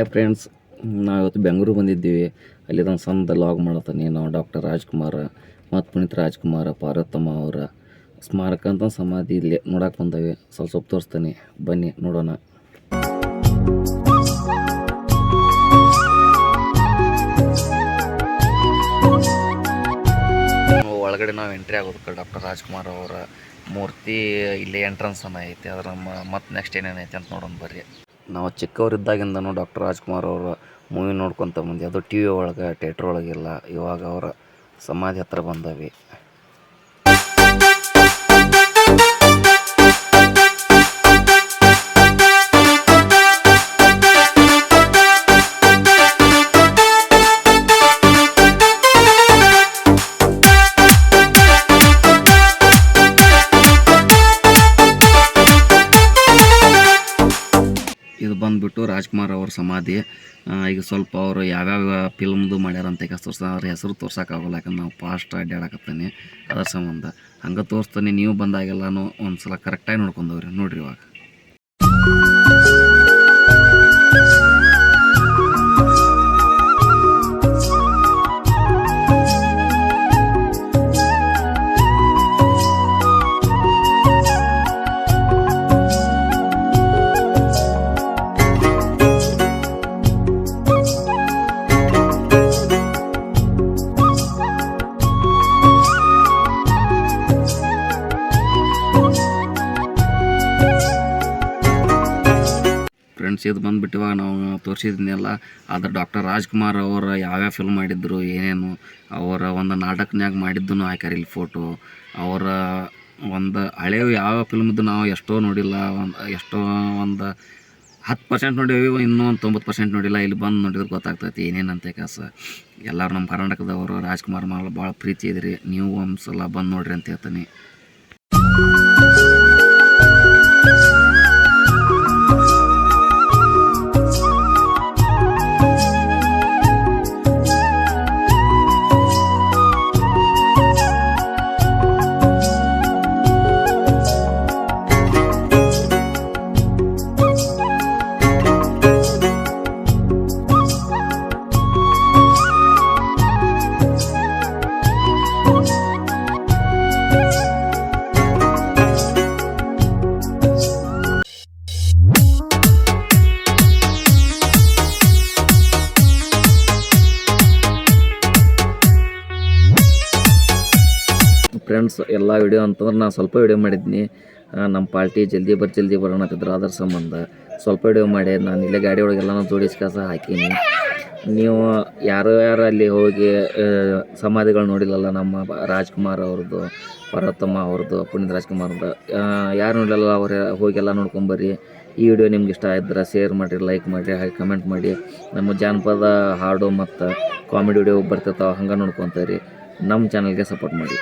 Hi friends ನಾವು ಇವತ್ತು ಬೆಂಗಳೂರು ಬಂದಿದ್ದೀವಿ. ಅಲ್ಲಿ ಒಂದು ಸಣ್ಣ ಲಾಗ್ ಮಾಡತ್ತಾನೆ ನಾವು ಡಾಕ್ಟರ್ ರಾಜ್ಕುಮಾರ್ ಮತ್ತು ಪುನೀತ್ ರಾಜ್ಕುಮಾರ್, ಪಾರ್ವತಮ್ಮ ಅವರ ಸ್ಮಾರಕ ಅಂತ ಸಮಾಧಿ ಇಲ್ಲಿ ನೋಡಕ್ಕೆ ಬಂದವೆ. ಸ್ವಲ್ಪ ಸ್ವಲ್ಪ ತೋರಿಸ್ತೀನಿ. ಬನ್ನಿ, ನೋಡೋಣ. ಒಳಗಡೆ ನಾವು ಎಂಟ್ರಿ ಆಗೋದಕ್ಕೆ ಡಾಕ್ಟರ್ ರಾಜ್ಕುಮಾರ್ ಅವರ ಮೂರ್ತಿ ಇಲ್ಲಿ ಎಂಟ್ರೆನ್ಸ್ ಅನ್ನ ಐತಿ. ಅದ್ರ ಮತ್ತೆ ನೆಕ್ಸ್ಟ್ ಏನೇನೈತಿ ಅಂತ ನೋಡೋಣ ಬರ್ರಿ. ನಾವು ಚಿಕ್ಕವರಿದ್ದಾಗಿಂದನೂ ಡಾಕ್ಟರ್ ರಾಜ್ಕುಮಾರ್ ಅವರ ಮೂವಿ ನೋಡ್ಕೊತ ಬಂದ್ವಿ. ಅದು ಟಿ ವಿ ಒಳಗೆ ಥಿಯೇಟ್ರ್ ಒಳಗೆಲ್ಲ ಇವಾಗ ಅವರ ಸಮಾಧಿ ಹತ್ರ ಬಂದವಿ. ಇದು ಬಂದ್ಬಿಟ್ಟು ರಾಜ್ಕುಮಾರ್ ಅವ್ರ ಸಮಾಧಿ. ಈಗ ಸ್ವಲ್ಪ ಅವರು ಯಾವ್ಯಾವ ಫಿಲ್ಮ್ದು ಮಾಡ್ಯಾರಂತ ಈಗ ತೋರ್ಸ ಅವ್ರ ಹೆಸರು ತೋರ್ಸೋಕ್ಕಾಗಲ್ಲ, ಯಾಕಂದ್ರೆ ನಾವು ಫಾಸ್ಟ್ ಅಡ್ಡಾಡಕತ್ತೀನಿ ಅದರ ಸಂಬಂಧ. ಹಂಗೆ ತೋರಿಸ್ತೀನಿ, ನೀವು ಬಂದಾಗೆಲ್ಲನೂ ಒಂದು ಸಲ ಕರೆಕ್ಟಾಗಿ ನೋಡ್ಕೊಂಡವ್ರಿ ನೋಡಿರಿ ಇವಾಗ. ಇದು ಬಂದ್ಬಿಟ್ಟು ಇವಾಗ ನಾವು ತೋರಿಸಿದ್ನೆಲ್ಲ, ಆದ್ರೆ ಡಾಕ್ಟರ್ ರಾಜ್ಕುಮಾರ್ ಅವರ ಯಾವ್ಯಾವ ಫಿಲ್ಮ್ ಮಾಡಿದ್ರು, ಏನೇನು, ಅವರ ಒಂದು ನಾಟಕನ್ಯಾಗ ಮಾಡಿದ್ದನ್ನು ಹಾಕ್ಯಾರ ಇಲ್ಲಿ ಫೋಟೋ ಅವರ ಒಂದು ಹಳೆಯ ಯಾವ ಫಿಲ್ಮ್ದು ನಾವು ಎಷ್ಟೋ ನೋಡಿಲ್ಲ, ಒಂದು, ಎಷ್ಟೋ ಒಂದು ಹತ್ತು ಪರ್ಸೆಂಟ್ ನೋಡೀವಿ, ಇನ್ನೂ ಒಂದು ತೊಂಬತ್ತು ಪರ್ಸೆಂಟ್ ನೋಡಿಲ್ಲ, ಇಲ್ಲಿ ಬಂದು ನೋಡಿದ್ರೆ ಗೊತ್ತಾಗ್ತೈತಿ ಏನೇನಂತ ಕಾಸ ಎಲ್ಲರೂ ನಮ್ಮ ಕರ್ನಾಟಕದವರು ರಾಜ್ಕುಮಾರ್ ಮೇಲೆ ಭಾಳ ಪ್ರೀತಿ ಇದ್ರಿ, ನೀವು ಒಂದು ಸಲ ಬಂದು ನೋಡ್ರಿ ಅಂತ ಹೇಳ್ತೀನಿ. ಫ್ರೆಂಡ್ಸ್, ಎಲ್ಲ ವಿಡಿಯೋ ಅಂತಂದ್ರೆ ನಾನು ಸ್ವಲ್ಪ ವಿಡಿಯೋ ಮಾಡಿದ್ನಿ. ನಮ್ಮ ಪಾರ್ಟಿ ಜಲ್ದಿ ಬರ್, ಜಲ್ದಿ ಬರೋಣ ಅಂತಿದ್ರು ಅದ್ರ ಸಂಬಂಧ. ಸ್ವಲ್ಪ ವಿಡಿಯೋ ಮಾಡಿ, ನಾನು ಇಲ್ಲೇ ಗಾಡಿ ಒಳಗೆಲ್ಲ ಜೋಡಿಸಿ ಕಸ ಹಾಕೀನಿ. ನೀವು ಯಾರು ಯಾರು ಅಲ್ಲಿ ಹೋಗಿ ಸಮಾಧಿಗಳು ನೋಡಿಲ್ಲಲ್ಲ ನಮ್ಮ ರಾಜ್ಕುಮಾರ್ ಅವ್ರದ್ದು ಪರ್ವತಮ್ಮ ಅವ್ರದ್ದು ಪುನೀತ್ ರಾಜ್ಕುಮಾರ್ದು ಯಾರು ನೋಡಿಲ್ಲ ಅವ್ರ ಹೋಗೆಲ್ಲ ನೋಡ್ಕೊಂಬರ್ರಿ ಈ ವಿಡಿಯೋ ನಿಮ್ಗೆ ಇಷ್ಟ ಆಯ್ದ್ರೆ ಶೇರ್ ಮಾಡಿರಿ ಲೈಕ್ ಮಾಡಿರಿ, ಹಾಗೆ ಕಮೆಂಟ್ ಮಾಡಿ. ನಮ್ಮ ಜಾನಪದ ಹಾಡು ಮತ್ತು ಕಾಮಿಡಿ ವಿಡಿಯೋ ಬರ್ತಿರ್ತಾವೆ ಹಂಗೆ ನೋಡ್ಕೊತೀರಿ. ನಮ್ಮ ಚಾನಲ್ಗೆ ಸಪೋರ್ಟ್ ಮಾಡಿ.